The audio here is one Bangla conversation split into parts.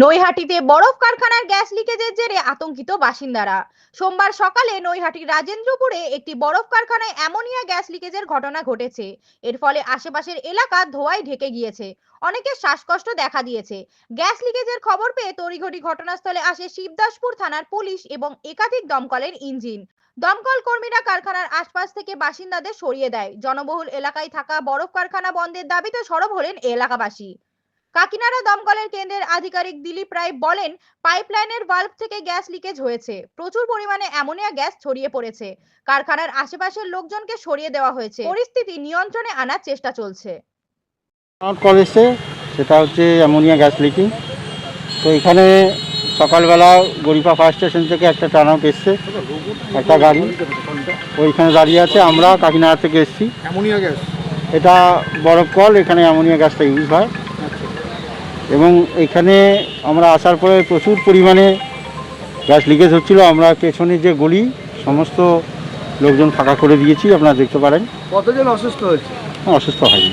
নৈহাটিতে বরফ কারখানার গ্যাস লিকেজের জেরে আতঙ্কিত বাসিন্দারা। সোমবার সকালে নৈহাটির রাজেন্দ্রপুরে একটি বরফ কারখানায় অ্যামোনিয়া গ্যাস লিকেজের ঘটনা ঘটেছে। এর ফলে আশেপাশের এলাকা ধোঁয়ায় ঢেকে গিয়েছে। অনেকের শ্বাসকষ্ট দেখা দিয়েছে। গ্যাস লিকেজের খবর পেয়ে তড়িঘড়ি ঘটনাস্থলে আসে শিবদাসপুর থানার পুলিশ এবং একাধিক দমকলের ইঞ্জিন। দমকল কর্মীরা কারখানার আশপাশ থেকে বাসিন্দাদের সরিয়ে দেয়। জনবহুল এলাকায় থাকা বরফ কারখানা বন্ধের দাবিতে সরব হলেন এলাকাবাসী। কাকিনাড়া দমকলের কেন্দ্রের আধিকারিক দিলীপ রায় বলেন পাইপলাইনের ভালভ থেকে গ্যাস লিকেজ হয়েছে। প্রচুর পরিমাণে অ্যামোনিয়া গ্যাস ছড়িয়ে পড়েছে। কারখানার আশেপাশের লোকজনকে সরিয়ে দেওয়া হয়েছে। পরিস্থিতি নিয়ন্ত্রণে আনার চেষ্টা চলছে। কল সেটা হচ্ছে অ্যামোনিয়া গ্যাস লিকিং তো এখানে সকালবেলা গরিপা ফায়ার স্টেশন থেকে একটা টার্ন আউট এসছে একটা গাড়ি। ওইখানে দাঁড়িয়ে আছে আমরা কাকিনাড়া থেকে এসেছি। Ammonia gas? এটা বরফ কল এখানে অ্যামোনিয়া গ্যাসটা ইউজ হয়। এবং এখানে আমরা আসার পরে প্রচুর পরিমাণে গ্যাস লিকেজ হচ্ছিল। আমরা পেছনে যে গলি সমস্ত লোকজন ফাঁকা করে দিয়েছি আপনারা দেখতে পারেন। কতজন অসুস্থ হয়েছে? অসুস্থ হয়নি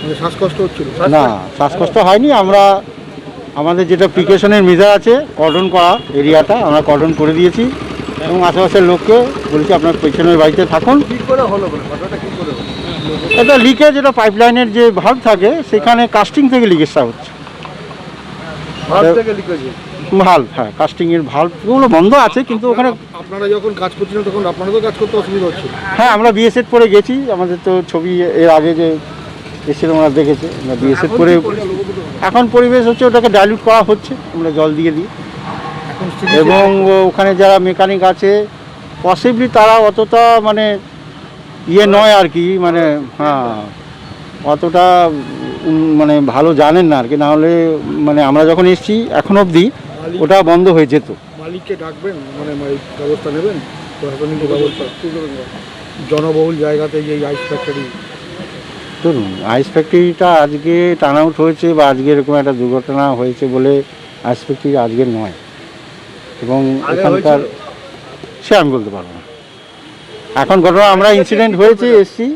মানে শ্বাসকষ্ট হচ্ছিল? না শ্বাসকষ্ট হয়নি। আমরা আমাদের যেটা প্রিকেশনের মেজার আছে কর্ডন করা এরিয়াটা আমরা কর্ডন করে দিয়েছি। এবং আশেপাশের লোককে বলছি আপনার পেছনের বাড়িতে থাকুন। কি করে হলো ঘটনাটা কি করে হলো? এটা লিকেজ যেটা পাইপলাইনের যে ভাল্ব থাকে সেখানে কাস্টিং থেকে লিকেজটা হচ্ছে। ভাল্ব হ্যাঁ কাস্টিংয়ের ভাল্বগুলো বন্ধ আছে কিন্তু ওখানে আপনারা যখন কাজ করছিলেন তখন আপনাদেরও কাজ করতে অসুবিধা হচ্ছিল হ্যাঁ আমরা বিএসএড পরে গেছি। আমাদের তো ছবি এর আগে যে এসেছিল ওরা দেখেছে। আমরা বিএসএড পরে এখন পরিবেশ হচ্ছে ওটাকে ডাইলুট করা হচ্ছে আমরা জল দিয়ে দিই। এবং ওখানে যারা মেকানিক আছে পসিবলি তারা অতটা মানে ইয়ে নয় আর কি মানে হ্যাঁ। অতটা মানে ভালো জানেন না আর কি নাহলে মানে আমরা যখন এসছি এখন অবধি ওটা বন্ধ হয়ে যেত। মালিককে ডাকবেন মানে ব্যবস্থা নেবেন প্রশাসনিক ব্যবস্থা জনবহুল জায়গাতে যে আইস ফ্যাক্টরি ধরুন আইস ফ্যাক্টরিটা আজকে টার্ন আউট হয়েছে বা আজকে এরকম একটা দুর্ঘটনা হয়েছে বলে আইস ফ্যাক্টরি আজকে নয়। এবং এখানকার সে আমি বলতে পারব না। এখন ঘটনা আমরা ইনসিডেন্ট হয়েছে এসছি।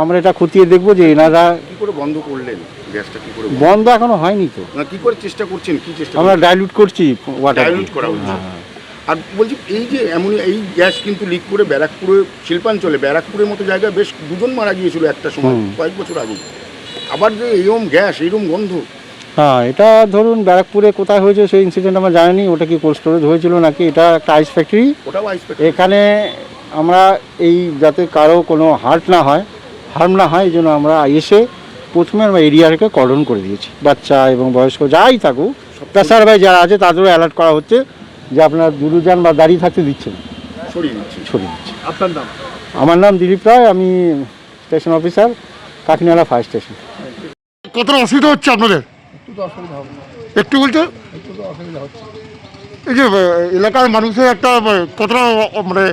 আমরা এটা খতিয়ে দেখব যে এনারা কি করে বন্ধ করলেন? গ্যাসটা কি করে বন্ধ? এখনও হয়নি তো। না কি করে চেষ্টা করছেন? কি চেষ্টা আমরা ডাইলুট করছি ওয়াটার Dilute করা হচ্ছে। আর বলছি এই যে এমন এই গ্যাস কিন্তু লিক করে ব্যারাকপুরে শিল্পাঞ্চলে ব্যারাকপুরের মতো জায়গায় বেশ দুজন মারা গিয়েছিল একটা সময় কয়েক বছর আগে। আবার যে এইরকম গ্যাস এইরকম গন্ধ। হ্যাঁ এটা ধরুন ব্যারাকপুরে কোথায় হয়েছে সেই ইনসিডেন্ট আমরা জানিনি ওটা কি কোল্ড স্টোরেজ হয়েছিল নাকি এটা একটা আইস ফ্যাক্টরি ওটাও আইস ফ্যাক্টরি এখানে আমরা এই যাতে কারও কোনো হার্ট না হয় হার্ম না হয় এই জন্য আমরা এসে প্রথমে আমরা এরিয়াকে কর্ডন করে দিয়েছি। বাচ্চা এবং বয়স্ক যাই থাকুক প্রেসার ভাই যারা আছে তাদেরও অ্যালার্ট করা হচ্ছে যে আপনার দূরে যান বা দাঁড়িয়ে থাকতে দিচ্ছেন। ছড়িয়ে দিচ্ছে আপনার নাম? আমার নাম দিলীপ রায় আমি station officer Kakinara fire station. কতটা অসুবিধা হচ্ছে আপনাদের? একটু বলতে? এই যে এলাকার মানুষের একটা কতটা মানে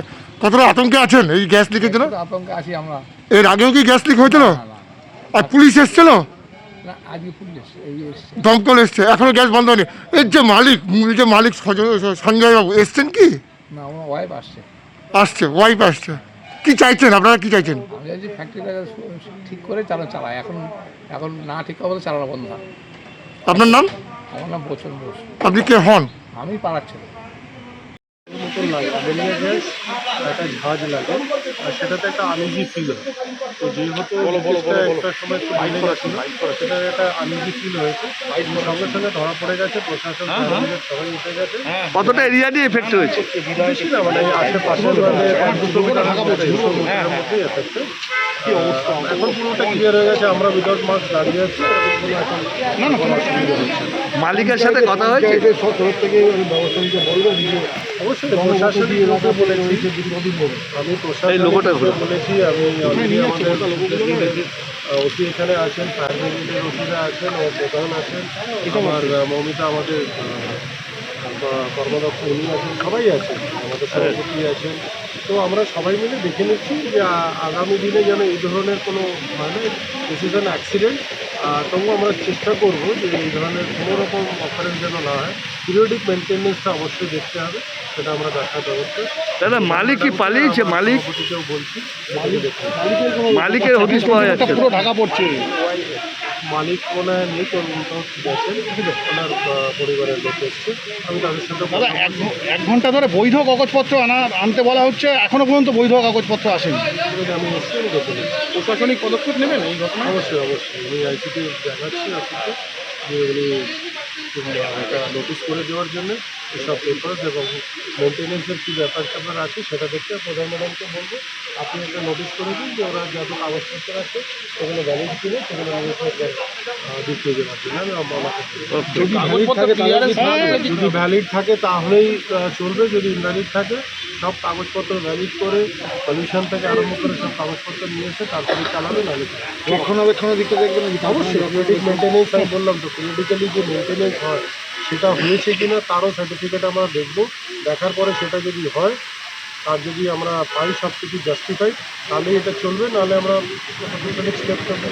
কতটা আতঙ্কে আছেন এই গ্যাস লিকের জন্য? আতঙ্কে আছি আমরা। এর আগেও কি গ্যাস লিক হয়েছিল? আর পুলিশ এসেছিল? দমকল এসছে এখনও গ্যাস বন্ধ হয়নি। এর যে মালিক মূল যে মালিক সঞ্জয় বাবু এসছেন কি? না আমার ওয়াইফ আসছে। আসছে ওয়াইফ আসছে। কি চাইছেন? আপনারা কি চাইছেন? ফ্যাক্টরিটা ঠিক করে চালা চালায়। এখন এখন না ঠিক হবে চালানো বন্ধ। আপনার নাম? আমার নাম বছর বোস। আপনি কে হন? আমি পাড়ার ছেলে। মতন লাগে অ্যামোনিয়া গ্যাস একটা ঝাঁজ লাগে। আর সেটাতে একটা আনইজি ফিল হয়। তো যেহেতু একটা সময় একটু বাইরে গেছিল সেটা একটা আনইজি ফিল হয়েছে। সঙ্গে সঙ্গে ধরা পড়ে গেছে প্রশাসন fire সবাই উঠে গেছে। কতটা এরিয়া দিয়ে এফেক্ট হয়েছে? বেশি না মানে আশেপাশে মানে দুশো মিটারের মধ্যেই এফেক্টেড কি অবস্থা? এখন পুরোটা ক্লিয়ার হয়ে গেছে আমরা উইদাউট মাস্ক দাঁড়িয়ে আছি এরকম কোনো কোনো অসুবিধা হচ্ছে মালিকের সাথে কথা হয়েছে? সব তরফ থেকে ব্যবস্থা নিতে বলব অবশ্যই প্রশাসনিক লোকে বলেছি। আমি। বলেছি আমি আমাদের ওসি এখানে আছেন ফায়ার ব্রিগেডের ওসিরা আছেন ও প্রধান আছেন আমার মৌমিতা আমাদের কর্মদক্ষ উনি আছেন সবাই আছেন আমাদের সভাপতি আছেন। তো আমরা সবাই মিলে দেখে নিচ্ছি যে আগামী দিনে যেন এই ধরনের কোনো মানে দিস ইজ অ্যান অ্যাক্সিডেন্ট তবু আমরা চেষ্টা করব যে এই ধরনের কোনো রকম অফারেন্স যেন না হয়। পিরিয়ডিক মেনটেন্যান্সটা অবশ্যই দেখতে হবে সেটা আমরা দেখার ব্যবস্থা। দাদা মালিক কি পালিয়েছে? মালিক? বলছি মালিকের হদিস পাওয়া যাচ্ছে। পুরো ঢাকা পড়ছে। মালিক মনে হয় নেই কোন গেছেন ওনার পরিবারের লোক এসছে। আমি তাদের সাথে দাদা এক ঘণ্টা ধরে বৈধ কাগজপত্র আনা আনতে বলা হচ্ছে এখনও পর্যন্ত বৈধ কাগজপত্র আসেনি। আমি দেখে নিচ্ছি প্রশাসনিক পদক্ষেপ নেবেন এই ঘটনা অবশ্যই অবশ্যই। আমি আইসিটি দেখাচ্ছি আইসিটি যে উনি একটা নোটিশ করে দেওয়ার জন্য। এসব পেপার্স এবং মেনটেনেন্সের কী ব্যাপার ট্যাপার আছে সেটা দেখতে প্রধান ম্যাডামকে বলব আপনি একটা নোটিশ করে দিন যে ওরা যত কাগজপত্র আছে সেগুলো ভ্যালিড কিনে সেগুলো আমি দিতে দেওয়ার জন্য আমি যদি ভ্যালিড থাকে তাহলেই চলবে যদি ইনভ্যালিড থাকে সব কাগজপত্র ভ্যালিড করে পলিউশন থেকে আরম্ভ করে সব কাগজপত্র নিয়ে এসে তারপরে চালাবে নাহলে রক্ষণাবেক্ষণের দিকটা দেখবেন অবশ্যই মেনটেনেন্স আমি বললাম তো পিরিয়ডিক্যালি যে মেনটেনেন্স হয় সেটা হয়েছে কি না তারও সার্টিফিকেট আমরা দেখব। দেখার পরে সেটা যদি হয়, আর যদি আমরা পাই সব কিছু জাস্টিফাই তাহলেই এটা চলবে, নাহলে আমরা স্টেপ নেব